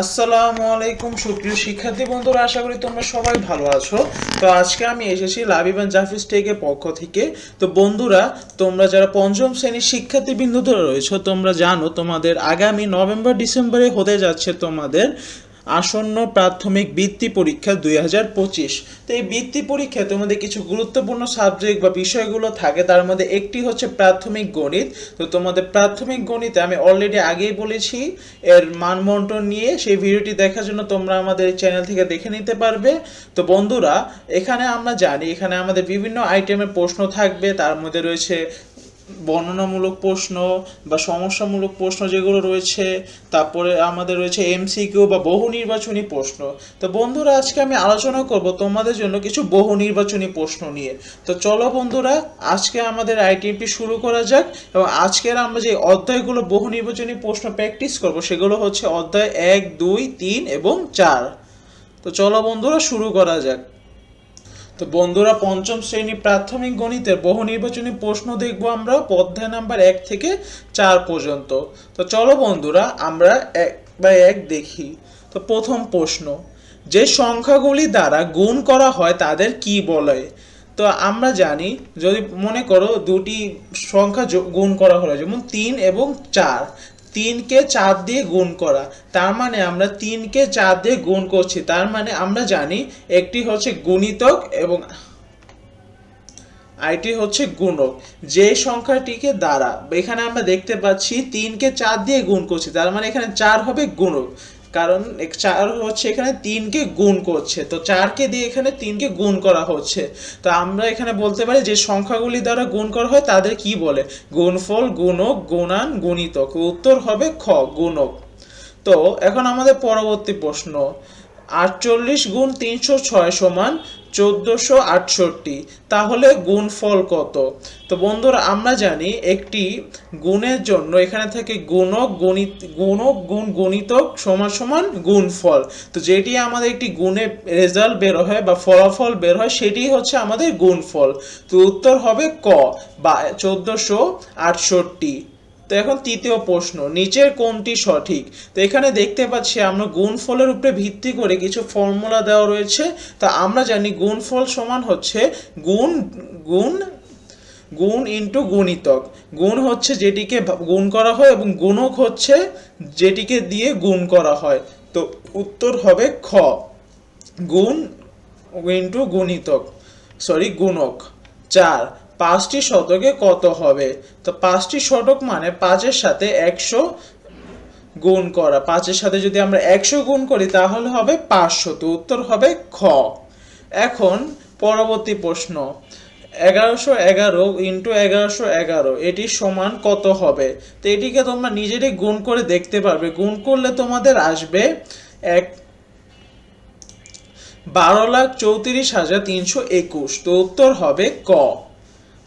আসসালামু আলাইকুম, সুপ্রিয় শিক্ষার্থী বন্ধুরা, আশা করি তোমরা সবাই ভালো আছো। তো আজকে আমি এসেছি লাবিবান জাফিস টেকের পক্ষ থেকে। তো বন্ধুরা, তোমরা যারা পঞ্চম শ্রেণির শিক্ষার্থী বিন্দুতে রয়েছো, তোমরা জানো তোমাদের আগামী নভেম্বর ডিসেম্বরে হতে যাচ্ছে তোমাদের আসন্ন প্রাথমিক বৃত্তি পরীক্ষা দুই হাজার পঁচিশ। তো এই বৃত্তি পরীক্ষায় তোমাদের কিছু গুরুত্বপূর্ণ সাবজেক্ট বা বিষয়গুলো থাকে, তার মধ্যে একটি হচ্ছে প্রাথমিক গণিত। তো তোমাদের প্রাথমিক গণিতে আমি অলরেডি আগেই বলেছি, এর মানবন্টন নিয়ে সেই ভিডিওটি দেখার জন্য তোমরা আমাদের চ্যানেল থেকে দেখে নিতে পারবে। তো বন্ধুরা, এখানে আমরা জানি, এখানে আমাদের বিভিন্ন আইটেমের প্রশ্ন থাকবে, তার মধ্যে রয়েছে বর্ণনামূলক প্রশ্ন বা সমস্যামূলক প্রশ্ন যেগুলো রয়েছে, তারপরে আমাদের রয়েছে এমসিকিউ বা বহু নির্বাচনী প্রশ্ন। তো বন্ধুরা, আজকে আমি আলোচনা করব তোমাদের জন্য কিছু বহু নির্বাচনী প্রশ্ন নিয়ে। তো চলো বন্ধুরা, আজকে আমাদের আইটিএমটি শুরু করা যাক এবং আজকের আমরা যে অধ্যায়গুলো বহু নির্বাচনী প্রশ্ন প্র্যাকটিস করব, সেগুলো হচ্ছে অধ্যায় এক, দুই, তিন এবং চার। তো চলো বন্ধুরা, শুরু করা যাক। তো বন্ধুরা, পঞ্চম শ্রেণি প্রাথমিক গণিতের বহু নির্বাচনী প্রশ্ন দেখব আমরা অধ্যায় নাম্বার এক থেকে চার পর্যন্ত। তো চলো বন্ধুরা, আমরা এক বাই এক দেখি। তো প্রথম প্রশ্ন, যে সংখ্যাগুলি দ্বারা গুণ করা হয় তাদের কি বলে? তো আমরা জানি, যদি মনে করো দুটি সংখ্যা গুণ করা হলো, যেমন তিন এবং চার তিনকে চার দিয়ে গুণ করা। তার মানে আমরা তিনকে চার দিয়ে গুণ করছি। তার মানে আমরা জানি একটি হচ্ছে গুণিতক এবং আইটি হচ্ছে গুণক। যে সংখ্যাটিকে দ্বারা, এখানে আমরা দেখতে পাচ্ছি তিনকে চার দিয়ে গুণ করছি। তার মানে এখানে চার হবে গুণক। কারণ চার হচ্ছে এখানে তিনকে গুণ করছে। তো চারকে দিয়ে এখানে তিনকে গুণ করা হচ্ছে। তো আমরা এখানে বলতে পারি যে সংখ্যাগুলি দ্বারা গুণ করা হয়, তাদের কি বলে? গুণফল, গুণক, গুণান, গুণিতক। উত্তর হবে খ, গুণক। তো এখন আমাদের পরবর্তী প্রশ্ন। আটচল্লিশ গুণ তিনশো ছয় সমান চোদ্দোশো আটষট্টি। তাহলে গুণফল কত? তো বন্ধুরা, আমরা জানি একটি গুণের জন্য এখানে থেকে গুণক গণিত, গুণক গুণ গণিতক সমান সমান গুণফল। তো যেটি আমাদের একটি গুণে রেজাল্ট বের হয় বা ফলাফল বের হয়, সেটি হচ্ছে আমাদের গুণফল। তো উত্তর হবে ক বা চোদ্দোশো আটষট্টি। তো এখন তৃতীয় প্রশ্ন, নিচের কোনটি সঠিক? তো এখানে দেখতে পাচ্ছি আমরা গুণফলের উপরে ভিত্তি করে কিছু ফর্মুলা দেওয়া রয়েছে। তা আমরা জানি গুণফল সমান হচ্ছে গুণ গুণ গুণ ইন্টু গুণিতক। গুণ হচ্ছে যেটিকে গুণ করা হয় এবং গুণক হচ্ছে যেটিকে দিয়ে গুণ করা হয়। তো উত্তর হবে খ। গুণ ইন্টু গুণিতক, সরি, গুণক। চার পাঁচটি শতকে কত হবে? তো পাঁচটি শতক মানে পাঁচের সাথে একশো গুণ করা। পাঁচের সাথে যদি আমরা একশো গুণ করি, তাহলে হবে পাঁচশো। তো উত্তর হবে খ। এখন পরবর্তী প্রশ্ন। এগারোশো এগারো ইন্টু এগারোশো এগারো, এটি সমান কত হবে? তো এটিকে তোমরা নিজেরই গুণ করে দেখতে পারবে। গুণ করলে তোমাদের আসবে এক বারো লাখ চৌত্রিশ হাজার তিনশো একুশ। তো উত্তর হবে ক।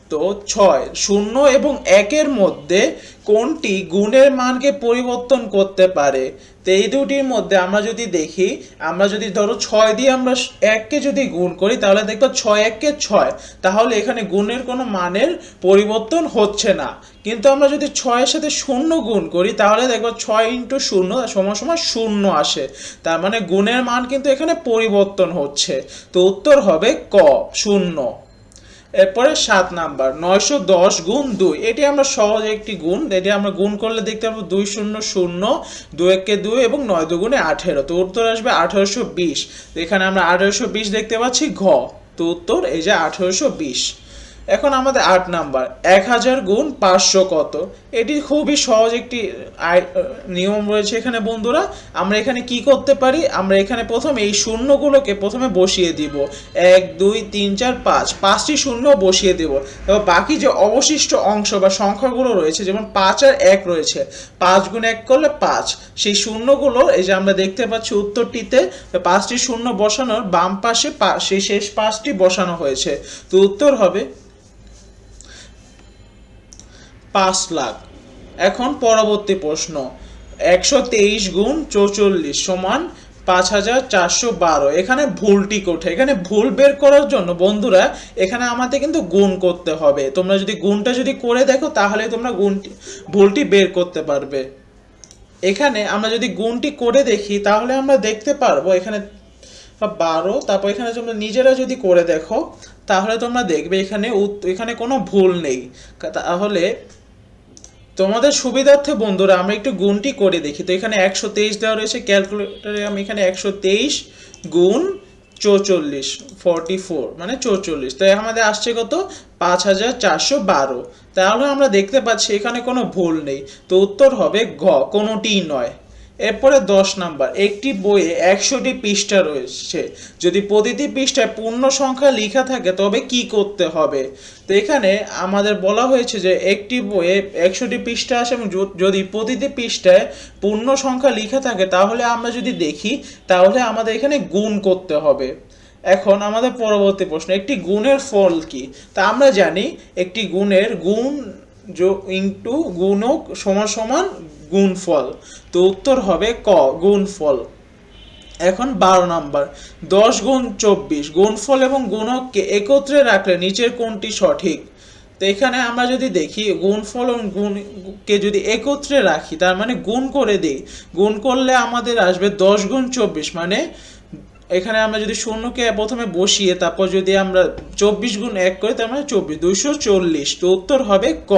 তো ছয়, শূন্য এবং একের মধ্যে কোনটি গুণের মানকে পরিবর্তন করতে পারে? তো এই দুটির মধ্যে আমরা যদি দেখি, আমরা যদি ধরো ছয় দিয়ে আমরা এককে যদি গুণ করি, তাহলে দেখব ছয় এককে ছয়। তাহলে এখানে গুণের কোনো মানের পরিবর্তন হচ্ছে না। কিন্তু আমরা যদি ছয়ের সাথে শূন্য গুণ করি, তাহলে দেখব ছয় ইন্টু শূন্য সময় সময় শূন্য আসে। তার মানে গুণের মান কিন্তু এখানে পরিবর্তন হচ্ছে। তো উত্তর হবে ক, শূন্য। এরপরে সাত নাম্বার, নয়শো দশ গুণ দুই। এটি আমরা সহজ একটি গুণ, এটি আমরা গুণ করলে দেখতে পাবো দুই শূন্য শূন্য, দুই একে দুই এবং নয় দুগুণে আঠেরো। তো উত্তর আসবে আঠেরোশো বিশ। এখানে আমরা আঠেরোশো বিশ দেখতে পাচ্ছি ঘ। তো উত্তর এই যে আঠেরোশো বিশ। এখন আমাদের আট নাম্বার, এক হাজার গুণ পাঁচশো কত? এটি খুবই সহজ একটি নিয়ম রয়েছে এখানে বন্ধুরা। আমরা এখানে কি করতে পারি? আমরা এখানে প্রথমে এই শূন্যগুলোকে প্রথমে বসিয়ে দিব। এক, দুই, তিন, চার, পাঁচ। পাঁচটি শূন্য বসিয়ে দেব। এবং বাকি যে অবশিষ্ট অংশ বা সংখ্যাগুলো রয়েছে, যেমন পাঁচ আর এক রয়েছে, পাঁচ গুণ এক করলে পাঁচ। সেই শূন্যগুলো, এই যে আমরা দেখতে পাচ্ছি উত্তরটিতে পাঁচটি শূন্য বসানোর বাম পাশে সেই শেষ পাঁচটি বসানো হয়েছে। তো উত্তর হবে পাঁচ লাখ। এখন পরবর্তী প্রশ্ন, একশো তেইশ গুণ চৌচল্লিশ সমান পাঁচ হাজার চারশো বারো। এখানে ভুলটি কোঠে এখানে ভুল বের করার জন্য বন্ধুরা, এখানে আমাদের কিন্তু গুণ করতে হবে। তোমরা যদি গুণটা যদি করে দেখো, তাহলে তোমরা গুণটি, ভুলটি বের করতে পারবে। এখানে আমরা যদি গুণটি করে দেখি, তাহলে আমরা দেখতে পারব এখানে বারো, তারপর এখানে তোমরা নিজেরা যদি করে দেখো, তাহলে তোমরা দেখবে এখানে এখানে কোনো ভুল নেই। তাহলে তোমাদের সুবিধার্থে বন্ধুরা, আমরা একটু গুণটি করে দেখি। তো এখানে একশো তেইশ দেওয়া রয়েছে ক্যালকুলেটারে আমি এখানে একশো তেইশ গুণ চৌচল্লিশ ফর্টি ফোর মানে চৌচল্লিশ। তাই আমাদের আসছে কত? পাঁচ হাজার চারশো বারো। তাহলে আমরা দেখতে পাচ্ছি এখানে কোনো ভুল নেই। তো উত্তর হবে ঘ, কোনোটিই নয়। এরপরে দশ নাম্বার, একটি বইয়ে একশোটি পৃষ্ঠা রয়েছে। যদি প্রতিটি পৃষ্ঠায় পূর্ণ সংখ্যা লেখা থাকে, তবে কি করতে হবে? তো এখানে আমাদের বলা হয়েছে যে, একটি বইয়ে একশোটি পৃষ্ঠা আসে এবং যদি প্রতিটি পৃষ্ঠায় পূর্ণ সংখ্যা লেখা থাকে, তাহলে আমরা যদি দেখি, তাহলে আমাদের এখানে গুণ করতে হবে। এখন আমাদের পরবর্তী প্রশ্ন, একটি গুণের ফল কি? তা আমরা জানি, একটি গুণের গুণ ইন্টু গুণক সমান সমান গুণফল। তো উত্তর হবে ক, গুণফল। এখন বারো নাম্বার। দশ গুণ চব্বিশ, গুণফল এবং গুণককে একত্রে রাখলে নিচের কোনটি সঠিক। তো এখানে আমরা যদি দেখি, গুণফল এবং গুণকে যদি একত্রে রাখি, তার মানে গুণ করে দিই। গুণ করলে আমাদের আসবে দশ গুণ চব্বিশ মানে এখানে আমরা যদি শূন্যকে প্রথমে বসিয়ে, তারপর যদি আমরা চব্বিশ গুণ এক করি, তার মানে চব্বিশ, দুইশো চল্লিশ। তো উত্তর হবে ক।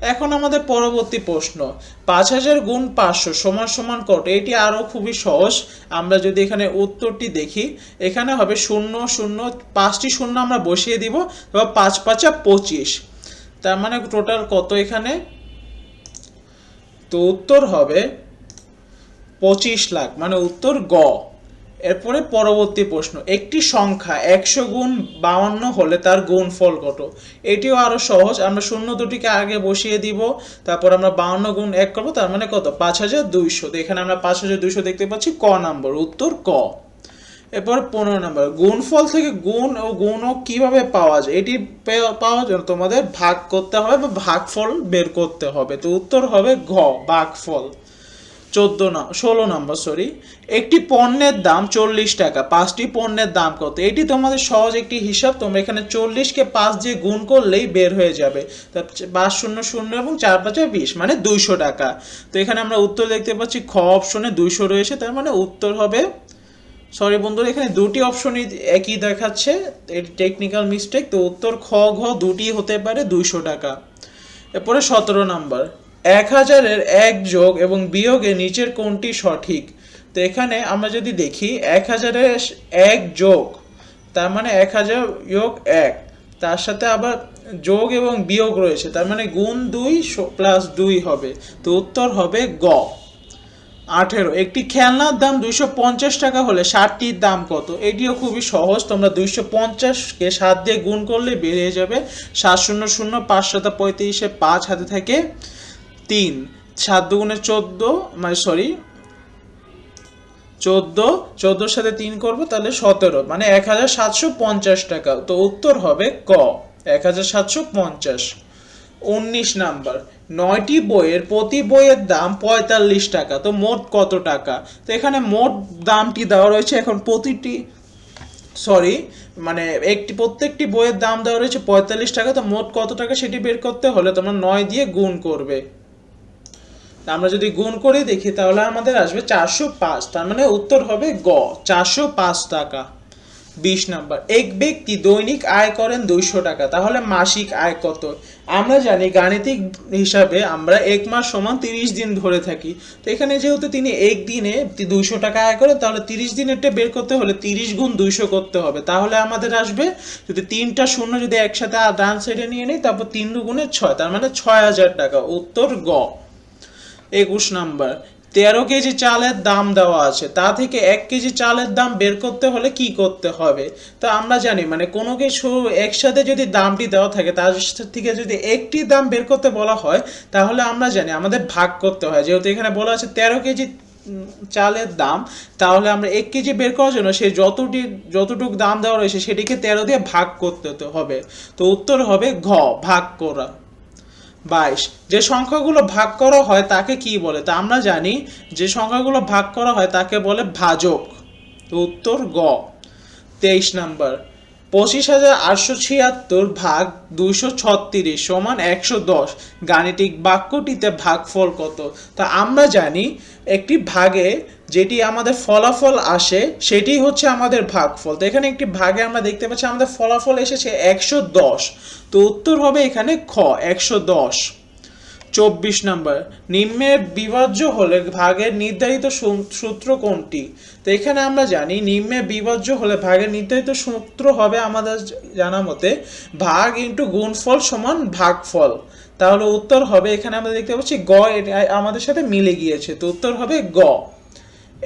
এখন আমাদের পরবর্তী প্রশ্ন। পাঁচ হাজার গুণ পাঁচশো সমান সমান কত? এটি আরও খুবই সহজ। আমরা যদি এখানে উত্তরটি দেখি, এখানে হবে শূন্য শূন্য, পাঁচটি শূন্য আমরা বসিয়ে দিব, এবার পাঁচ পাঁচা পঁচিশ। তার মানে টোটাল কত এখানে? তো উত্তর হবে পঁচিশ লাখ মানে উত্তর গ। এরপরে পরবর্তী প্রশ্ন, একটি সংখ্যা একশো গুণ বাউান্ন হলে তার গুণফল কত? এটিও আরও সহজ, আমরা শূন্য দুটিকে আগে বসিয়ে দিব, তারপর আমরা বাউন্ন গুণ এক করব, তার মানে কত? পাঁচ হাজার দুইশো। এখানে আমরা পাঁচ হাজার দুইশো দেখতে পাচ্ছি, ক নাম্বার, উত্তর ক। এরপর পনেরো নাম্বার, গুণফল থেকে গুণ ও গুণও কীভাবে পাওয়া যায়? এটি পাওয়ার জন্য তোমাদের ভাগ করতে হবে বা ভাগফল বের করতে হবে। তো উত্তর হবে ঘ ভাগফল চোদ্দ না, ষোলো নম্বর সরি একটি পণ্যের দাম চল্লিশ টাকা, পাঁচটি পণ্যের দাম কত? এটি তোমাদের সহজ একটি হিসাব, তোমরা এখানে চল্লিশকে পাঁচ দিয়ে গুণ করলেই বের হয়ে যাবে। পাঁচ শূন্য শূন্য এবং চার পাঁচে বিশ মানে দুইশো টাকা। তো এখানে আমরা উত্তর দেখতে পাচ্ছি, খ অপশনে দুইশো রয়েছে, তার মানে উত্তর হবে সরি বন্ধুরা, এখানে দুটি অপশনই একই দেখাচ্ছে এটি টেকনিক্যাল মিস্টেক তো উত্তর খ, ঘ দুটি হতে পারে দুইশো টাকা। এরপরে সতেরো নাম্বার এক হাজারের এক যোগ এবং বিয়োগে নিচের কোনটি সঠিক? তো এখানে আমরা যদি দেখি, এক হাজারের এক যোগ, তার মানে এক হাজার যোগ এক, তার সাথে আবার যোগ এবং বিয়োগ রয়েছে, তার মানে গুণ দুই প্লাস দুই হবে, তো উত্তর হবে গ। আঠেরো, একটি খেলনার দাম দুইশো পঞ্চাশ টাকা হলে ষাটটির দাম কত? এটিও খুবই সহজ, তোমরা দুইশো পঞ্চাশকে সাত দিয়ে গুণ করলে বেরিয়ে যাবে, সাত শূন্য শূন্য, পাঁচ শত পঁয়ত্রিশে পাঁচ হাতে থেকে তিন, সাত দুগুণে চোদ্দ মানে সরি চোদ্দ, চোদ্দোর সাথে তিন করব তাহলে সতেরো মানে এক হাজার সাতশো পঞ্চাশ টাকা। তো উত্তর হবে ক এক হাজার সাতশো পঞ্চাশ। উনিশ নাম্বার, নয়টি বইয়ের প্রতি বইয়ের দাম পঁয়তাল্লিশ টাকা, তো মোট কত টাকা? তো এখানে মোট দামটি দেওয়া রয়েছে এখন প্রতিটি সরি মানে একটি, প্রত্যেকটি বইয়ের দাম দেওয়া রয়েছে পঁয়তাল্লিশ টাকা, তো মোট কত টাকা সেটি বের করতে হলে তোমরা নয় দিয়ে গুণ করবে। আমরা যদি গুণ করে দেখি, তাহলে আমাদের আসবে চারশো পাঁচ। তার মানে উত্তর হবে গ, চারশো পাঁচ টাকা। বিশ নাম্বার, এক ব্যক্তি দৈনিক আয় করেন দুইশো টাকা, তাহলে মাসিক আয় কত? আমরা জানি গাণিতিক হিসাবে আমরা এক মাস সমান তিরিশ দিন ধরে থাকি। তো এখানে যেহেতু তিনি এক দিনে দুইশো টাকা আয় করেন, তাহলে তিরিশ দিনেরটা বের করতে হলে তিরিশ গুণ দুইশো করতে হবে। তাহলে আমাদের আসবে, যদি তিনটা শূন্য যদি একসাথে ডান সাইডে নিয়ে নিই, তারপর তিন দুগুণে ছয়, তার মানে ছয় হাজার টাকা। উত্তর গ। একুশ নাম্বার, তেরো কেজি চালের দাম দেওয়া আছে, তা থেকে এক কেজি চালের দাম বের করতে হলে কি করতে হবে? তো আমরা জানি মানে কোনো কিছু একসাথে যদি দামটি দেওয়া থাকে, তার থেকে যদি একটি দাম বের করতে বলা হয়, তাহলে আমরা জানি আমাদের ভাগ করতে হয়। যেহেতু এখানে বলা আছে তেরো কেজি চালের দাম, তাহলে আমরা এক কেজি বের করার জন্য সে যতটি, যতটুকু দাম দেওয়া রয়েছে, সেটিকে তেরো দিয়ে ভাগ করতে হবে। তো উত্তর হবে ঘ, ভাগ করা। বাইশ। যে সংখ্যাগুলো ভাগ করা হয় তাকে কি বলে? তা আমরা জানি যে সংখ্যাগুলো ভাগ করা হয় তাকে বলে ভাজক। উত্তর গ। তেইশ নাম্বার। পঁচিশ হাজার আটশো ছিয়াত্তর ভাগ দুইশো ছত্রিশ সমান একশো দশ। গাণিতিক বাক্যটিতে ভাগফল কত? তা আমরা জানি একটি ভাগে যেটি আমাদের ফলাফল আসে, সেটি হচ্ছে আমাদের ভাগফল। তো এখানে একটি ভাগে আমরা দেখতে পাচ্ছি, আমাদের ফলাফল এসেছে একশো দশ। তো উত্তর হবে এখানে খ, একশো দশ। চব্বিশ নম্বর, নিম্নের বিভাজ্য হলে ভাগের নির্ধারিত সূত্র কোনটি? তো এখানে আমরা জানি নিম্নে বিভাজ্য হলে ভাগের নির্ধারিত সূত্র হবে আমাদের জানা মতে ভাগ ইন্টু গুণফল সমান ভাগফল। তাহলে উত্তর হবে, এখানে আমরা দেখতে পাচ্ছি গ এটা আমাদের সাথে মিলে গিয়েছে। তো উত্তর হবে গ।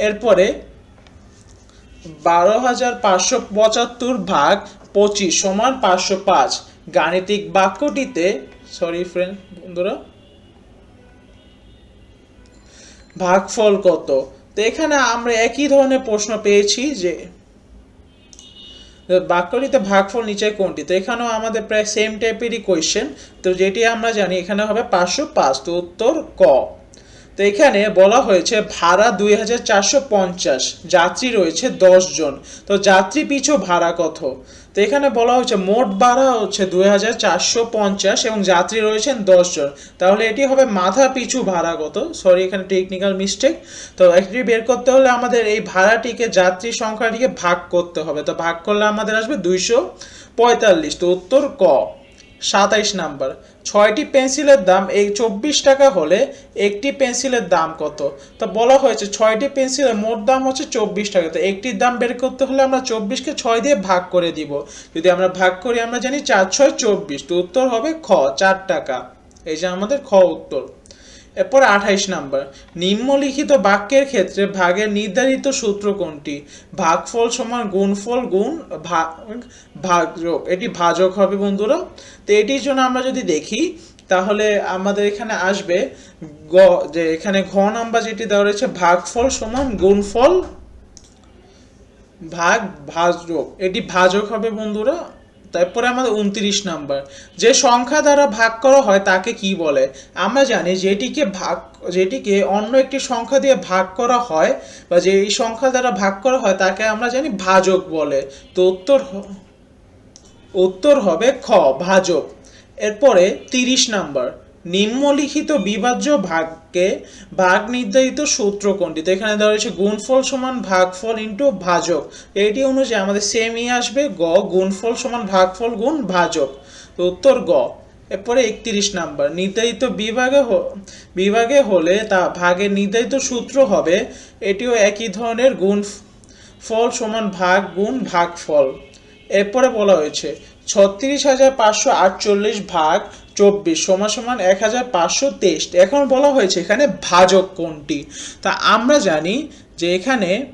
এরপরে বারো হাজার পাঁচশো পঁচাত্তর ভাগ পঁচিশ সমান পাঁচশো পাঁচ। গাণিতিক বাক্যটিতে সরি ফ্রেন্ড বন্ধুরা, ভাগফল কত? তো এখানে আমরা একই ধরনের প্রশ্ন পেয়েছি যে, বাক্যটিতে ভাগফল নিচে কোনটি? তো এখানেও আমাদের প্রায় সেম টাইপেরই কোয়েশ্চেন তো যেটি আমরা জানি এখানে হবে পাঁচশো পাঁচ। তো উত্তর ক? তো এখানে বলা হয়েছে ভাড়া দুই হাজার চারশো পঞ্চাশ, যাত্রী রয়েছে জন তো যাত্রী পিছু ভাড়া কত? তো এখানে বলা হয়েছে মোট ভাড়া হচ্ছে দুই হাজার চারশো পঞ্চাশ এবং যাত্রী রয়েছেন জন তাহলে এটি হবে মাথা পিছু ভাড়া কত? সরি এখানে টেকনিক্যাল মিস্টেক তো এটি বের করতে হলে আমাদের এই ভাড়াটিকে যাত্রী সংখ্যাটিকে ভাগ করতে হবে। তো ভাগ করলে আমাদের আসবে দুইশো পঁয়তাল্লিশ। তো উত্তর ক? সাতাইশ নাম্বার। ছয়টি পেন্সিলের দাম এই চব্বিশ টাকা হলে একটি পেন্সিলের দাম কত? তা বলা হয়েছে ছয়টি পেন্সিলের মোট দাম হচ্ছে চব্বিশ টাকা। তো একটির দাম বের করতে হলে আমরা চব্বিশকে ছয় দিয়ে ভাগ করে দিব। যদি আমরা ভাগ করি আমরা জানি চার, ছয়, চব্বিশ। তো উত্তর হবে খ, চার টাকা। এই যে আমাদের খ উত্তর। এরপর আঠাইশ নাম্বার। নিম্নলিখিত বাক্যের ক্ষেত্রে ভাগের নির্ধারিত সূত্র কোনটি? ভাগফল সমান গুণফল গুণ ভাগ ভাজক এটি ভাজক হবে বন্ধুরা। তো এটির জন্য আমরা যদি দেখি, তাহলে আমাদের এখানে আসবে গ, যে এখানে ঘ নাম্বার যেটি দেওয়া রয়েছে, ভাগফল সমান গুণফল ভাগ ভাজক এটি ভাজক হবে বন্ধুরা। তারপরে আমাদের উনত্রিশ নাম্বার। যে সংখ্যা দ্বারা ভাগ করা হয় তাকে কি বলে? আমরা জানি যেটিকে ভাগ, যেটিকে অন্য একটি সংখ্যা দিয়ে ভাগ করা হয় বা যে এই সংখ্যা দ্বারা ভাগ করা হয় তাকে আমরা জানি ভাজক বলে। তো উত্তর উত্তর হবে খ, ভাজক। এরপরে তিরিশ নাম্বার। নিম্নলিখিত বিভাজ্য ভাগকে ভাগ নির্ধারিত সূত্র কোনটি তো এখানে দেওয়া রয়েছে গুণফল সমান ভাগফল ইন্টু ভাজক। এটি অনুযায়ী আমাদের সেমই আসবে, গ গুণফল সমান ভাগফল গুণ ভাজক। তো উত্তর গ। এরপরে একত্রিশ নাম্বার। নির্ধারিত বিভাগে বিভাগে হলে তা ভাগের নির্ধারিত সূত্র হবে, এটিও একই ধরনের গুণ ফল সমান ভাগ গুণ ভাগফল। এরপরে বলা হয়েছে, ছত্রিশ হাজার পাঁচশো আটচল্লিশ ভাগ চব্বিশ সমান সমান এক হাজার পাঁচশো তেইশ। এখন বলা হয়েছে এখানে ভাজক কোনটি? তা আমরা জানি যে এখানে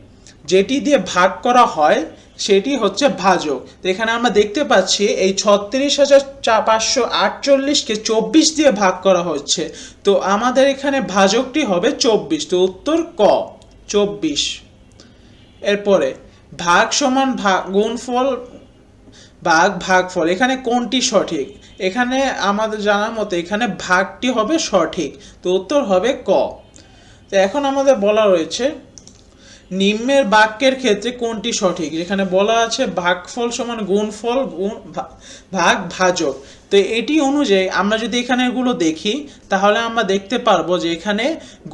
যেটি দিয়ে ভাগ করা হয়, সেটি হচ্ছে ভাজক। তো এখানে আমরা দেখতে পাচ্ছি এই ছত্রিশ হাজার চা- পাঁচশো আটচল্লিশকে চব্বিশ দিয়ে ভাগ করা হচ্ছে। তো আমাদের এখানে ভাজকটি হবে চব্বিশ। তো উত্তর ক? চব্বিশ। এরপরে, ভাগ সমান ভাগ গুণফল ভাগ ভাগফল। এখানে কোনটি সঠিক? এখানে আমাদের জানার মতে এখানে ভাগটি হবে সঠিক, তো উত্তর হবে ক। তো এখন আমাদের বলা রয়েছে, নিম্নের বাক্যের ক্ষেত্রে কোনটি সঠিক? যেখানে বলা আছে ভাগফল সমান গুণফল, গুণ ভাগ, ভাজক। তো এটি অনুযায়ী আমরা যদি এখানে এগুলো দেখি, তাহলে আমরা দেখতে পারব যে এখানে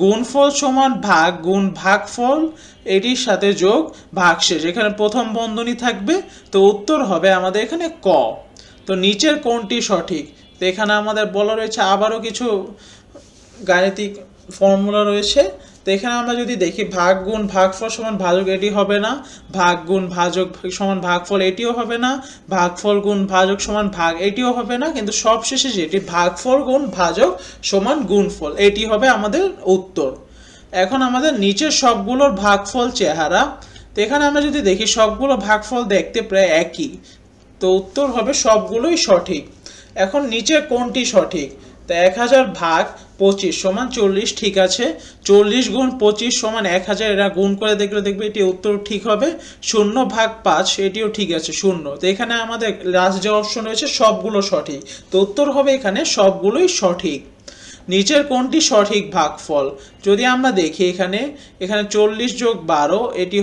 গুণফল সমান ভাগ, গুণ, ভাগফল, এটির সাথে যোগ, ভাগশেষ। এখানে প্রথম বন্ধনী থাকবে, তো উত্তর হবে আমাদের এখানে ক। তো নিচের কোনটি সঠিক? তো এখানে আমাদের বলা রয়েছে আবারও কিছু গাণিতিক ফর্মুলা রয়েছে। তো এখানে আমরা যদি দেখি ভাগ গুণ ভাগফল সমান ভাজক এটি হবে না। ভাগ গুণ ভাজক সমান ভাগফল এটিও হবে না। ভাগফল গুণ ভাজক সমান ভাগ এটিও হবে না। কিন্তু সবশেষে যেটি ভাগফল গুণ ভাজক সমান গুণফল এটি হবে আমাদের উত্তর। এখন আমাদের নিচের সবগুলোর ভাগফল চেহারা। তো এখানে আমরা যদি দেখি সবগুলো ভাগফল দেখতে প্রায় একই। তো উত্তর হবে সবগুলোই সঠিক। এখন নিচে কোনটি সঠিক? তো এক হাজার ভাগ পঁচিশ সমান চল্লিশ, ঠিক আছে। চল্লিশ গুণ পঁচিশ সমান এক হাজার, এরা গুণ করে দেখলে দেখবে এটি উত্তর ঠিক হবে। শূন্য ভাগ পাঁচ, এটিও ঠিক আছে, শূন্য। তো এখানে আমাদের লাস্ট যে অপশন রয়েছে, সবগুলো সঠিক। তো উত্তর হবে এখানে সবগুলোই সঠিক। নিচের কোনটি সঠিক ভাগফল? যদি আমরা দেখি এখানে এখানে চল্লিশ যোগ বারো, এটি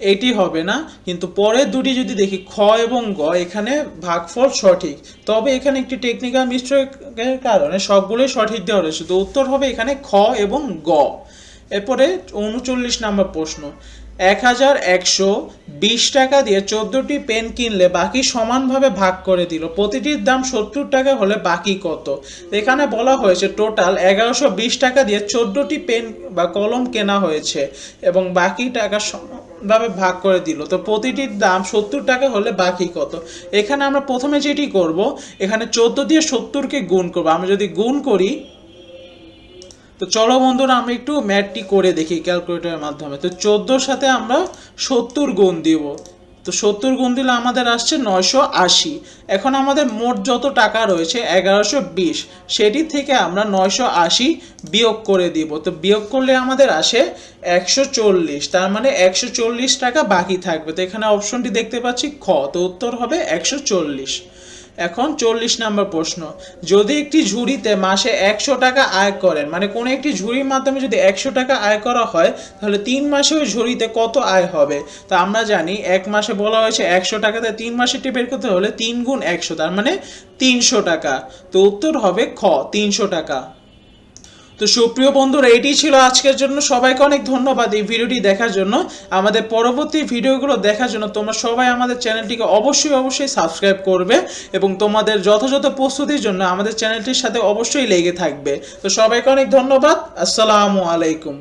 এটি হবে না, কিন্তু পরের দুটি যদি দেখি, খ এবং গ, এখানে ভাগফল সঠিক। তবে এখানে একটি টেকনিক্যাল মিস্টেকের কারণে সবগুলোই সঠিক দেওয়া রয়েছে। তো উত্তর হবে এখানে খ এবং গ। এরপরে উনচল্লিশ নম্বর প্রশ্ন। এক হাজার একশো বিশ টাকা দিয়ে চোদ্দোটি পেন কিনলে বাকি সমানভাবে ভাগ করে দিল। প্রতিটির দাম সত্তর টাকা হলে বাকি কত? এখানে বলা হয়েছে, টোটাল এগারোশো বিশ টাকা দিয়ে চোদ্দোটি পেন বা কলম কেনা হয়েছে এবং বাকি টাকা সমানভাবে ভাগ করে দিল। তো প্রতিটির দাম সত্তর টাকা হলে বাকি কত? এখানে আমরা প্রথমে যেটি করব, এখানে চোদ্দ দিয়ে সত্তরকে গুণ করব। আমরা যদি গুণ করি তো চলো বন্ধুরা আমরা একটু ম্যাথটি করে দেখি ক্যালকুলেটরের মাধ্যমে। তো চোদ্দোর সাথে আমরা সত্তর গুণ দিব। তো সত্তর গুণ দিলে আমাদের আসছে নয়শো আশি। এখন আমাদের মোট যত টাকা রয়েছে, এগারোশো বিশ, সেটি থেকে আমরা নয়শো আশি বিয়োগ করে দিব। তো বিয়োগ করলে আমাদের আসে একশো চল্লিশ, তার মানে একশো চল্লিশ টাকা বাকি থাকবে। তো এখানে অপশনটি দেখতে পাচ্ছি খ, তো উত্তর হবে একশো চল্লিশ। এখন চল্লিশ নম্বর প্রশ্ন। যদি একটি ঝুড়িতে মাসে একশো টাকা আয় করেন মানে কোনো একটি ঝুড়ির মাধ্যমে যদি একশো টাকা আয় করা হয়, তাহলে তিন মাসে ওই ঝুড়িতে কত আয় হবে? তা আমরা জানি, এক মাসে বলা হয়েছে একশো টাকাতে তিন মাসে মাসেরটি বের করতে হলে তিন গুণ একশো, তার মানে তিনশো টাকা। তো উত্তর হবে খ, তিনশো টাকা। তো সুপ্রিয় বন্ধুরা, এটি ছিল আজকের জন্য। সবাইকে অনেক ধন্যবাদ এই ভিডিওটি দেখার জন্য। আমাদের পরবর্তী ভিডিওগুলো দেখার জন্য তোমরা সবাই আমাদের চ্যানেলটিকে অবশ্যই অবশ্যই সাবস্ক্রাইব করবে এবং তোমাদের যথাযথ প্রস্তুতির জন্য আমাদের চ্যানেলটির সাথে অবশ্যই লেগে থাকবে। তো সবাইকে অনেক ধন্যবাদ। আসসালামু আলাইকুম।